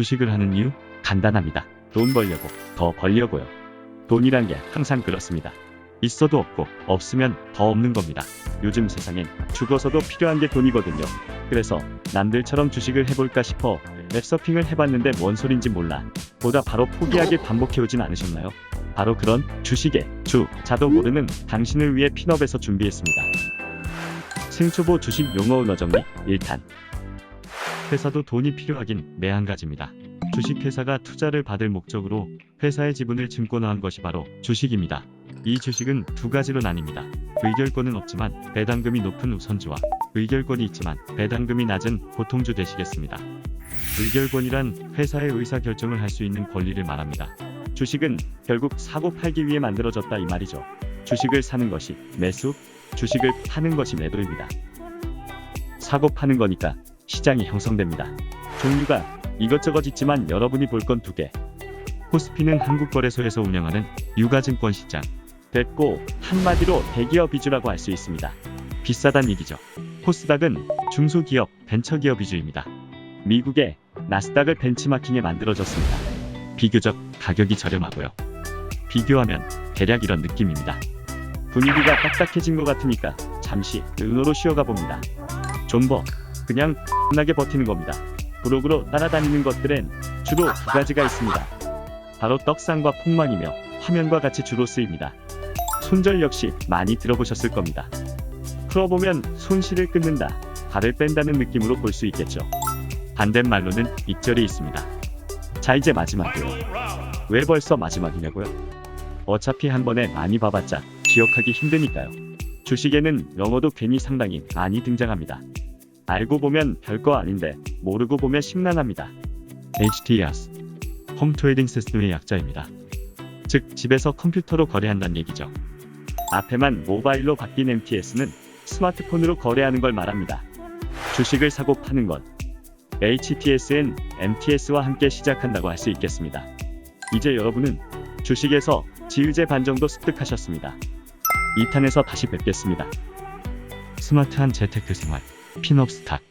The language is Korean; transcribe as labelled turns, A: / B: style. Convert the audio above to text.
A: 주식을 하는 이유? 간단합니다. 돈 벌려고, 더 벌려고요. 돈이란 게 항상 그렇습니다. 있어도 없고, 없으면 더 없는 겁니다. 요즘 세상엔 죽어서도 필요한 게 돈이거든요. 그래서 남들처럼 주식을 해볼까 싶어 웹서핑을 해봤는데 뭔 소린지 몰라. 보다 바로 포기하길 반복해오진 않으셨나요? 바로 그런 주식의 주, 자도 모르는 당신을 위해 핀업에서 준비했습니다. 생초보 주식 용어 은어 정리 1탄 회사도 돈이 필요하긴 매한 가지입니다. 주식회사가 투자를 받을 목적으로 회사의 지분을 증권화한 것이 바로 주식입니다. 이 주식은 두 가지로 나뉩니다. 의결권은 없지만 배당금이 높은 우선주와 의결권이 있지만 배당금이 낮은 보통주 되시겠습니다. 의결권이란 회사의 의사결정을 할 수 있는 권리를 말합니다. 주식은 결국 사고 팔기 위해 만들어졌다 이 말이죠. 주식을 사는 것이 매수, 주식을 파는 것이 매도입니다. 사고 파는 거니까 시장이 형성됩니다. 종류가 이것저것 있지만 여러분이 볼 건 두 개. 코스피는 한국거래소에서 운영하는 유가증권 시장. 됐고 한마디로 대기업 위주라고 할 수 있습니다. 비싸단 얘기죠. 코스닥은 중소기업, 벤처기업 위주입니다. 미국의 나스닥을 벤치마킹에 만들어졌습니다. 비교적 가격이 저렴하고요. 비교하면 대략 이런 느낌입니다. 분위기가 딱딱해진 것 같으니까 잠시 은어로 쉬어가 봅니다. 존버 그냥 나게 버티는 겁니다. 브로그로 따라다니는 것들엔 주로 두 가지가 있습니다. 바로 떡상과 폭망이며 화면과 같이 주로 쓰입니다. 손절 역시 많이 들어보셨을 겁니다. 풀어보면 손실을 끊는다, 발을 뺀다는 느낌으로 볼 수 있겠죠. 반대말로는 익절이 있습니다. 자 이제 마지막이에요. 왜 벌써 마지막이냐고요? 어차피 한 번에 많이 봐봤자 기억하기 힘드니까요. 주식에는 영어도 괜히 상당히 많이 등장합니다. 알고 보면 별거 아닌데 모르고 보면 심란합니다. HTS 홈 트레이딩 시스템의 약자입니다. 즉 집에서 컴퓨터로 거래한다는 얘기죠. 앞에만 모바일로 바뀐 MTS는 스마트폰으로 거래하는 걸 말합니다. 주식을 사고 파는 것. HTS는 MTS와 함께 시작한다고 할 수 있겠습니다. 이제 여러분은 주식에서 지의제 반 정도 습득하셨습니다. 2탄에서 다시 뵙겠습니다. 스마트한 재테크 생활, 핀업 스탁.